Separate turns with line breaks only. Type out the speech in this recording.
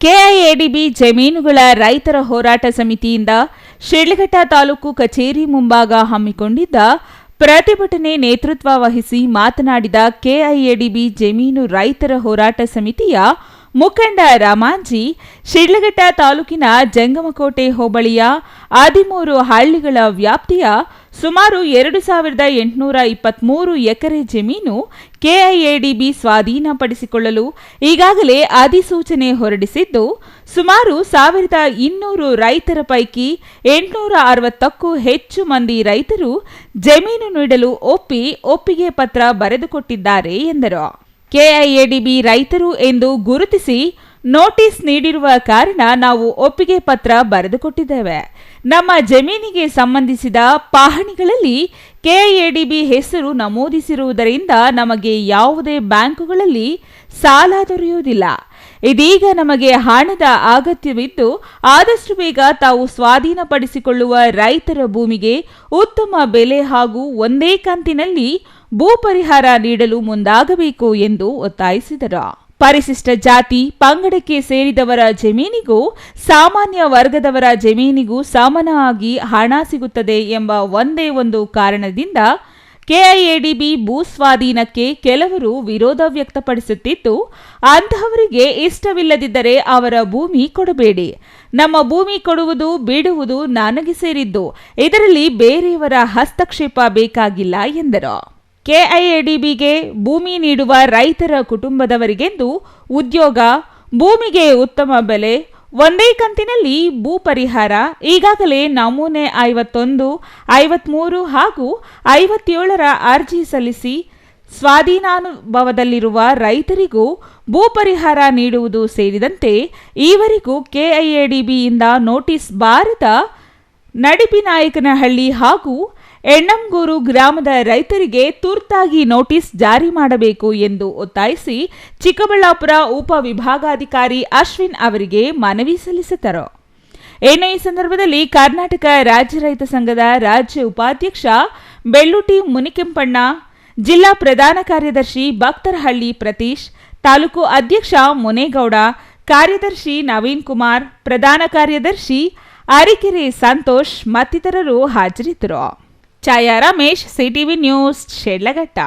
KIADB ಜಮೀನುಗಳ ರೈತರ ಹೋರಾಟ ಸಮಿತಿಯಿಂದ ಶಿಡ್ಲಘಟ್ಟ ತಾಲೂಕು ಕಚೇರಿ ಮುಂಭಾಗ ಹಮ್ಮಿಕೊಂಡಿದ್ದ ಪ್ರತಿಭಟನೆ ನೇತೃತ್ವ ವಹಿಸಿ ಮಾತನಾಡಿದ ಕೆಐಎಡಿಬಿ ಜಮೀನು ರೈತರ ಹೋರಾಟ ಸಮಿತಿಯ ಮುಖಂಡ ರಾಮಾಂಜಿ, ಶಿಡ್ಲಘಟ್ಟ ತಾಲೂಕಿನ ಜಂಗಮಕೋಟೆ ಹೋಬಳಿಯ ಹದಿಮೂರು ಹಳ್ಳಿಗಳ ವ್ಯಾಪ್ತಿಯ ಸುಮಾರು ಎರಡು ಸಾವಿರದ ಎಂಟುನೂರ ಇಪ್ಪತ್ಮೂರು ಎಕರೆ ಜಮೀನು ಕೆಐಎಡಿಬಿ ಸ್ವಾಧೀನಪಡಿಸಿಕೊಳ್ಳಲು ಈಗಾಗಲೇ ಅಧಿಸೂಚನೆ ಹೊರಡಿಸಿದ್ದು, ಸುಮಾರು ಸಾವಿರದ ಇನ್ನೂರು ರೈತರ ಪೈಕಿ ಎಂಟುನೂರ ಅರವತ್ತಕ್ಕೂ ಹೆಚ್ಚು ಮಂದಿ ರೈತರು ಜಮೀನು ನೀಡಲು ಒಪ್ಪಿ ಒಪ್ಪಿಗೆ ಪತ್ರ ಬರೆದುಕೊಟ್ಟಿದ್ದಾರೆ ಎಂದರು. ಕೆಐಎಡಿಬಿ ರೈತರು ಎಂದು ಗುರುತಿಸಿ ನೋಟಿಸ್ ನೀಡಿರುವ ಕಾರಣ ನಾವು ಒಪ್ಪಿಗೆ ಪತ್ರ ಬರೆದುಕೊಟ್ಟಿದ್ದೇವೆ. ನಮ್ಮ ಜಮೀನಿಗೆ ಸಂಬಂಧಿಸಿದ ಪಹಣಿಗಳಲ್ಲಿ ಕೆಎಡಿಬಿ ಹೆಸರು ನಮೂದಿಸಿರುವುದರಿಂದ ನಮಗೆ ಯಾವುದೇ ಬ್ಯಾಂಕುಗಳಲ್ಲಿ ಸಾಲ ದೊರೆಯುವುದಿಲ್ಲ. ಇದೀಗ ನಮಗೆ ಹಣದ ಅಗತ್ಯವಿದ್ದು, ಆದಷ್ಟು ಬೇಗ ತಾವು ಸ್ವಾಧೀನಪಡಿಸಿಕೊಳ್ಳುವ ರೈತರ ಭೂಮಿಗೆ ಉತ್ತಮ ಬೆಲೆ ಹಾಗೂ ಒಂದೇ ಕಂತಿನಲ್ಲಿ ಭೂ ಪರಿಹಾರ ನೀಡಲು ಮುಂದಾಗಬೇಕು ಎಂದು ಒತ್ತಾಯಿಸಿದರು. ಪರಿಶಿಷ್ಟ ಜಾತಿ, ಪಂಗಡಕ್ಕೆ ಸೇರಿದವರ ಜಮೀನಿಗೂ, ಸಾಮಾನ್ಯ ವರ್ಗದವರ ಜಮೀನಿಗೂ ಸಮಾನವಾಗಿ ಹಣ ಸಿಗುತ್ತದೆ ಎಂಬ ಒಂದೇ ಒಂದು ಕಾರಣದಿಂದ ಕೆಐಎಡಿಬಿ ಭೂ ಸ್ವಾಧೀನಕ್ಕೆ ಕೆಲವರು ವಿರೋಧ ವ್ಯಕ್ತಪಡಿಸುತ್ತಿದ್ದು ಅಂತಹವರಿಗೆ ಇಷ್ಟವಿಲ್ಲದಿದ್ದರೆ ಅವರ ಭೂಮಿ ಕೊಡಬೇಡಿ. ನಮ್ಮ ಭೂಮಿ ಕೊಡುವುದು, ಬಿಡುವುದು ನನಗೆ ಸೇರಿದ್ದು. ಇದರಲ್ಲಿ ಬೇರೆಯವರ ಹಸ್ತಕ್ಷೇಪ ಬೇಕಾಗಿಲ್ಲ ಎಂದರು. ಕೆಐಎಡಿಬಿಗೆ ಭೂಮಿ ನೀಡುವ ರೈತರ ಕುಟುಂಬದವರಿಗೆಂದು ಉದ್ಯೋಗ, ಭೂಮಿಗೆ ಉತ್ತಮ ಬೆಲೆ, ಒಂದೇ ಕಂತಿನಲ್ಲಿ ಭೂ ಪರಿಹಾರ, ಈಗಾಗಲೇ ನಮೂನೆ ಐವತ್ತೊಂದು, ಐವತ್ಮೂರು ಹಾಗೂ ಐವತ್ತೇಳರ ಅರ್ಜಿ ಸಲ್ಲಿಸಿ ಸ್ವಾಧೀನಾನುಭವದಲ್ಲಿರುವ ರೈತರಿಗೂ ಭೂ ಪರಿಹಾರ ನೀಡುವುದು ಸೇರಿದಂತೆ ಈವರೆಗೂ ಕೆಐಎಡಿಬಿಯಿಂದ ನೋಟಿಸ್ ಬಾರದ ನಡಿಪಿನಾಯಕನಹಳ್ಳಿ ಹಾಗೂ ಎಣ್ಣಂಗೂರು ಗ್ರಾಮದ ರೈತರಿಗೆ ತುರ್ತಾಗಿ ನೋಟಿಸ್ ಜಾರಿ ಮಾಡಬೇಕು ಎಂದು ಒತ್ತಾಯಿಸಿ ಚಿಕ್ಕಬಳ್ಳಾಪುರ ಉಪವಿಭಾಗಾಧಿಕಾರಿ ಅಶ್ವಿನ್ ಅವರಿಗೆ ಮನವಿ ಸಲ್ಲಿಸಿದರು ಏನು ಈ ಸಂದರ್ಭದಲ್ಲಿ ಕರ್ನಾಟಕ ರಾಜ್ಯ ರೈತ ಸಂಘದ ರಾಜ್ಯ ಉಪಾಧ್ಯಕ್ಷ ಬೆಳ್ಳುಟಿ ಮುನಿಕೆಂಪಣ್ಣ, ಜಿಲ್ಲಾ ಪ್ರಧಾನ ಕಾರ್ಯದರ್ಶಿ ಭಕ್ತರಹಳ್ಳಿ ಪ್ರತೀಶ್, ತಾಲೂಕು ಅಧ್ಯಕ್ಷ ಮುನೇಗೌಡ, ಕಾರ್ಯದರ್ಶಿ ನವೀನ್ ಕುಮಾರ್, ಪ್ರಧಾನ ಕಾರ್ಯದರ್ಶಿ ಅರಿಕೆರೆ ಸಂತೋಷ್ ಮತ್ತಿತರರು ಹಾಜರಿದ್ದರು. Chaya Ramesh CTV news Shidlaghatta